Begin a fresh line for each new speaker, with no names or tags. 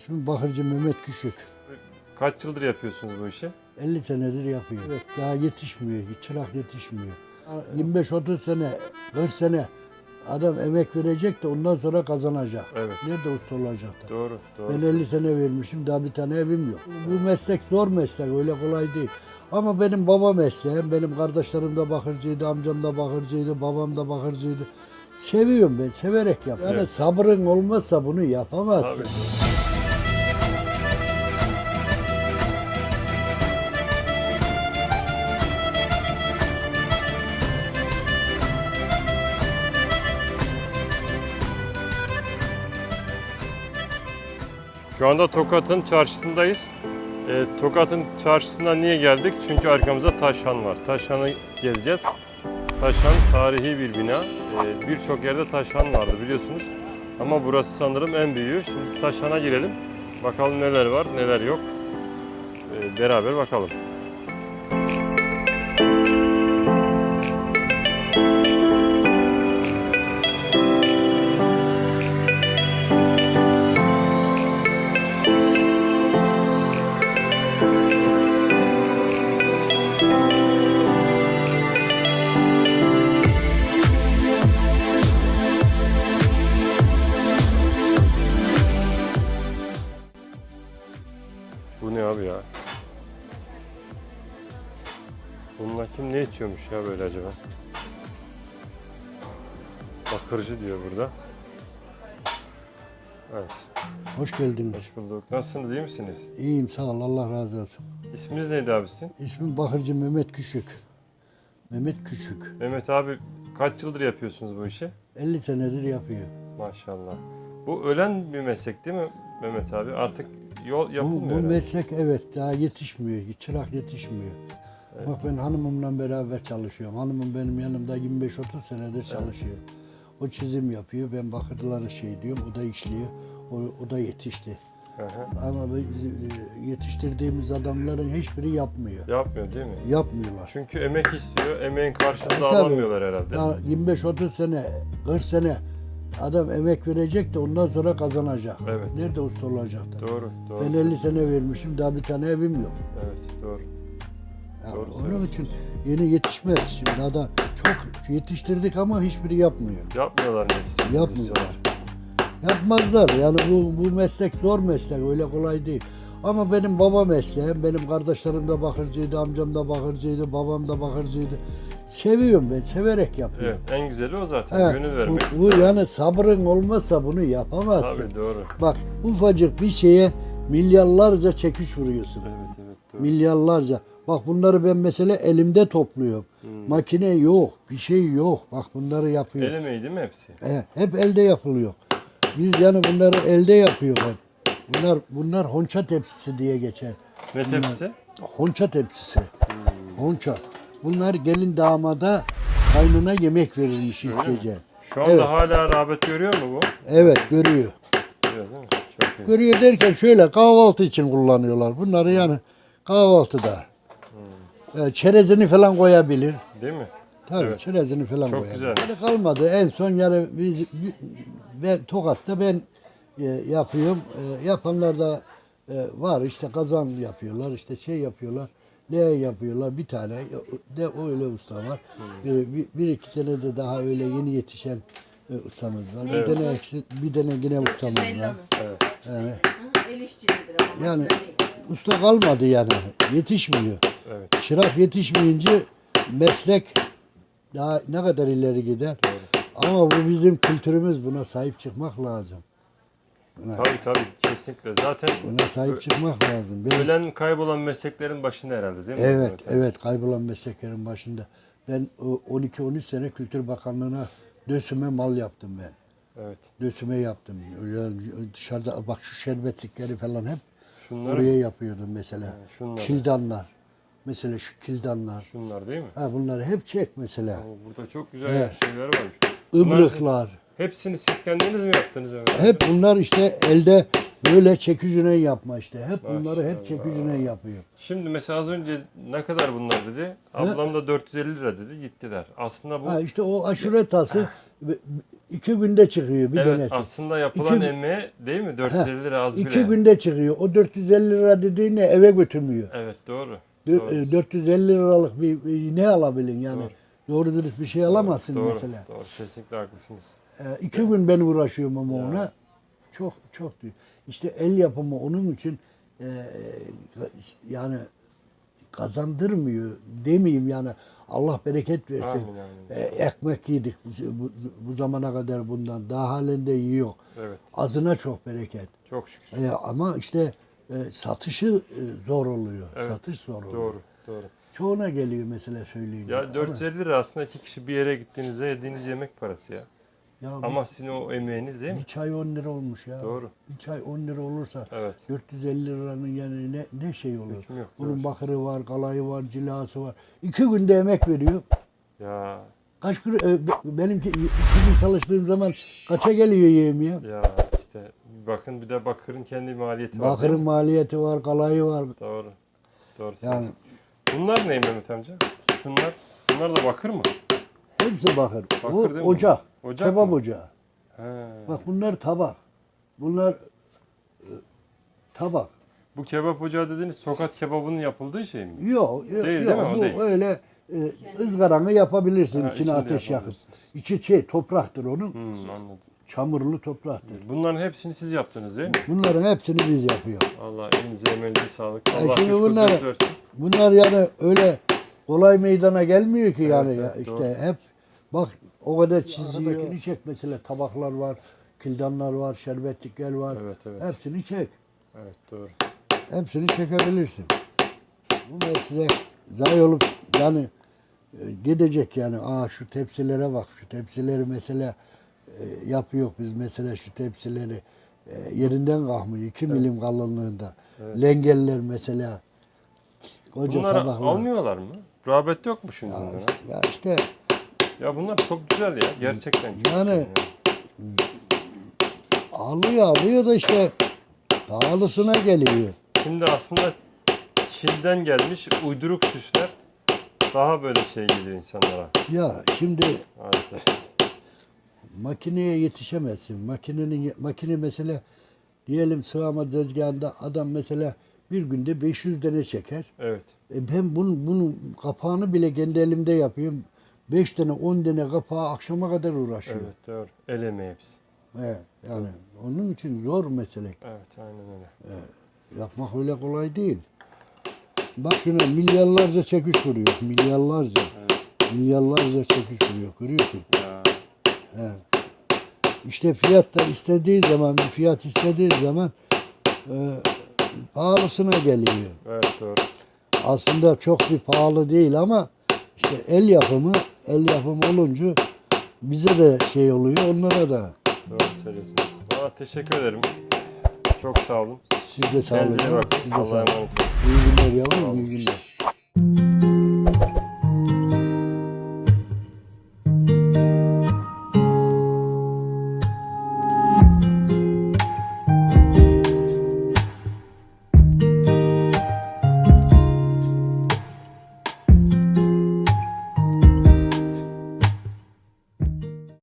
İsmim Bakırcı Mehmet Küçük.
Kaç yıldır yapıyorsunuz bu işi?
50 senedir yapıyor. Evet, daha yetişmiyor, çırak yetişmiyor. 25-30 sene, 40 sene adam emek verecek de ondan sonra kazanacak.
Evet.
Nerede usta olacak da?
Doğru, doğru.
Ben 50 sene vermişim, daha bir tane evim yok. Bu meslek zor meslek, öyle kolay değil. Ama benim baba mesleğim, benim kardeşlerim de bakırcıydı, amcam da bakırcıydı, babam da bakırcıydı. Seviyorum ben, severek yapıyorum. Yani
Evet.
sabrın olmazsa bunu yapamazsın.
Tabii. Şu anda Tokat'ın çarşısındayız. Ee, Tokat'ın çarşısından niye geldik? Çünkü arkamızda Taşhan var. Taşhan'ı gezeceğiz. Taşhan tarihi bir bina. Ee, Birçok yerde Taşhan vardı biliyorsunuz. Ama burası sanırım en büyüğü. Şimdi Taşhan'a girelim. Bakalım neler var, neler yok. Ee, beraber bakalım. Ya böyle acaba? Bakırcı diyor burada. Evet,
Hoş geldiniz.
hoş bulduk. Nasılsınız, iyi misiniz?
İyiyim sağ ol Allah razı olsun.
İsminiz neydi abi sizin?
İsmim Bakırcı Mehmet Küçük. Mehmet Küçük.
Mehmet abi kaç yıldır yapıyorsunuz bu işi?
50 senedir yapıyor.
Maşallah. Bu ölen bir meslek değil mi Mehmet abi? Artık yol
Bu,
yapılmıyor.
bu
herhalde.
meslek evet daha yetişmiyor. Çırak yetişmiyor. Bak ben hanımımla beraber çalışıyorum. Hanımım benim yanımda 25-30 senedir çalışıyor. O çizim yapıyor. Ben bakırları şey diyorum. O da işliyor. O, o da yetişti.
Hı hı.
Ama biz, e, yetiştirdiğimiz adamların hiçbiri yapmıyor.
Yapmıyor değil mi?
Yapmıyorlar.
Çünkü emek istiyor, emeğin karşılığını
Tabii.
alamıyorlar herhalde.
Ya 25-30 sene, 40 sene adam emek verecek de ondan sonra kazanacak.
Evet.
Nerede usta olacak da?
Doğru, doğru.
Ben 50 sene vermişim, daha bir tane evim yok.
Evet, doğru.
Ya
Doğru
onun için yeni yetişmez. Şimdi adam çok yetiştirdik ama hiçbiri yapmıyor.
Yapmıyorlar ne?
Yapmıyorlar. Yapmazlar. Yani bu, bu meslek zor meslek, öyle kolay değil. Ama benim baba mesleğim, benim kardeşlerim de bakırcıydı, amcam da bakırcıydı, babam da bakırcıydı. Seviyorum ben, severek yapıyorum.
Evet, en güzeli o zaten.
He,
Gönül
bu,
vermek.
bu yani sabrın olmazsa bunu yapamazsın.
Tabii doğru.
Bak ufacık bir şeye milyarlarca çekiş vuruyorsun.
Evet, evet, doğru.
Milyarlarca. Bak bunları ben mesela elimde topluyorum.
Hmm.
Makine yok, bir şey yok. Bak bunları yapıyor.
El emeği değil mi hepsi?
E, hep elde yapılıyor. Biz yani bunları elde yapıyoruz hep. Bunlar bunlar honça tepsisi diye geçer.
Ne tepsisi?
Honça tepsisi.
Hmm.
Honça. Bunlar gelin damada kaynına yemek verilmiş ilk
Öyle mi?
gece.
Şu anda
Evet.
hala rağbet görüyor mu bu?
Evet görüyor.
Görüyor değil mi? Çok iyi.
Görüyor derken şöyle kahvaltı için kullanıyorlar. Bunları yani kahvaltıda.
Hmm.
E, çerezini falan koyabilir.
Değil mi?
Tabii
Evet.
çerezini falan
Çok
koyabilir.
güzel.
Böyle kalmadı. En son yani biz ben Tokat'ta ben e, yapıyorum. E, yapanlar da e, var işte kazan yapıyorlar, işte şey yapıyorlar. Ne yapıyorlar bir tane de öyle usta var.
Hmm.
E, bir, bir iki tane de daha öyle yeni yetişen e, ustamız var.
Evet.
Bir tane eksik, bir tane yine ustamız var.
Evet.
Yani,
El işçilidir ama.
yani. Usta kalmadı yani. Yetişmiyor.
Evet.
Çırak yetişmeyince meslek daha ne kadar ileri gider. Ama bu bizim kültürümüz buna sahip çıkmak lazım. Buna,
Tabii tabii kesinlikle. Zaten
buna sahip çıkmak lazım. Ben,
ölen kaybolan mesleklerin başında herhalde değil mi?
evet, evet kaybolan mesleklerin başında. Ben o 12-13 sene Kültür Bakanlığı'na dösüme mal yaptım ben.
Evet.
Dösüme yaptım. Dışarıda bak şu şerbetlikleri falan hep
Şunları,
oraya yapıyordum mesela.
şunları.
Kildanlar. Mesela şu kildanlar.
şunlar değil mi?
Ha bunları hep çek mesela.
Oo, Burada çok güzel
Evet.
şeyler varmış. Bunlar-
Ibrıklar.
Hepsini siz kendiniz mi yaptınız Ömer?
Hep bunlar işte elde Böyle çekicine yapma işte. Hep bunları hep çekicine yapıyor.
Şimdi mesela az önce ne kadar bunlar dedi. Ablam da 450 lira dedi. Gittiler. Aslında bu
Ha işte o aşure tası iki günde çıkıyor bir
evet
tanesi.
aslında yapılan
İki-
emeğe değil mi? 450 lira az bile.
İki günde çıkıyor. O 450 lira dediğini eve götürmüyor.
Evet doğru.
Dö-
Doğru.
e, 450 liralık bir, bir ne alabilin yani?
Doğru.
Dürüst bir şey alamazsın
doğru,
mesela.
Doğru. Kesinlikle haklısınız.
Ee, iki gün ben uğraşıyorum ama ona. Çok çok diyor. İşte el yapımı onun için e, yani kazandırmıyor demeyeyim yani Allah bereket versin.
Amin, amin.
E, ekmek yedik bu, bu, bu zamana kadar bundan. Daha halinde yiyor.
Evet.
Azına çok bereket.
Çok şükür.
E, ama işte e, satışı e, zor oluyor.
Evet,
Satış zor oluyor.
Doğru. Doğru.
Çoğuna geliyor mesela söyleyince.
Ya
Ama-
450 lira aslında iki kişi bir yere gittiğinizde yediğiniz yemek parası ya.
Ya
Ama sizin o emeğiniz değil mi?
bir çay 10 lira olmuş ya.
Doğru.
Bir çay 10 lira olursa
Evet.
450 liranın yani ne, ne şey olur.
Hükmü yok,
Bunun
doğru.
bakırı var, kalayı var, cilası var. İki günde emek veriyor.
Ya
Kaç gün, e, be- benimki iki gün çalıştığım zaman kaça geliyor yemeğe?
ya işte bakın bir de bakırın kendi maliyeti var. değil
Bakırın
mi?
maliyeti var, kalayı var.
Doğru. Doğru.
Yani
Bunlar ne Mehmet amca? Şunlar. Bunlar da bakır mı?
hepsi bakır.
Bakır
Bu
değil mi?
ocak,
Ocak
kebap
mı?
ocağı.
He.
Bak bunlar tabak. Bunlar e, tabak.
Bu kebap ocağı dediğiniz tokat kebabının yapıldığı şey mi?
Yok, yok,
Değil, değil
yok.
mi? O
Bu
değil.
öyle e, ızgaranı yapabilirsin
Ha,
içine
içinde
ateş yakıp.
yapabilirsiniz.
İçi şey topraktır onun.
Hmm, anladım.
Çamurlu topraktır.
Bunların hepsini siz yaptınız değil mi?
Bunların hepsini biz yapıyoruz.
Allah elinize emeğinize sağlık. Allah
şimdi
güç
bunları-
kudret versin.
Bunlar yani öyle kolay meydana gelmiyor ki yani ya.
evet,
işte
doğru.
hep bak o kadar çiziyor. Aradakini çek mesela tabaklar var, kildanlar var, şerbetlikler var.
Evet, evet.
Hepsini çek.
Evet doğru.
Hepsini çekebilirsin. Bu meslek zayi olup yani e, gidecek yani. Aa şu tepsilere bak. Şu tepsileri mesela e, yapıyor biz mesela şu tepsileri e, yerinden kalkmıyor. 2 milim kalınlığında. Lengeller mesela. Koca
Bunları
tabaklar.
almıyorlar mı? Rağbet yok mu şimdi
Ya,
bunlara?
ya işte
Ya bunlar çok güzel ya. Gerçekten.
Yani- alıyor alıyor da işte pahalısına geliyor.
Şimdi aslında Çin'den gelmiş uyduruk süsler daha böyle şey geliyor insanlara
Ya şimdi
maalesef.
makineye yetişemezsin. Makinenin makine mesela diyelim sığama tezgahında adam mesela bir günde 500 tane çeker.
Evet.
E ben bunun, bunun kapağını bile kendi elimde yapıyorum. 5 tane 10 tane kapağı akşama kadar uğraşıyor.
Evet doğru. El emeği hepsi.
He, yani onun için zor mesele.
Evet aynen öyle.
Yapmak öyle kolay değil. Bak şuna milyarlarca çekiş vuruyor. Milyarlarca. Milyarlarca çekiş vuruyor. Görüyorsun.
Ya,
İşte fiyat da istediği zaman, bir fiyat istediği zaman e, pahalısına geliyor.
evet doğru.
Aslında çok bir pahalı değil ama işte el yapımı, el yapımı olunca bize de şey oluyor, onlara da.
Doğru söylüyorsunuz. Valla teşekkür ederim. Çok sağ olun.
Siz de sağ olun.
Kendinize bakın.
Siz de sağ
olun.
İyi günler yavrum, iyi günler.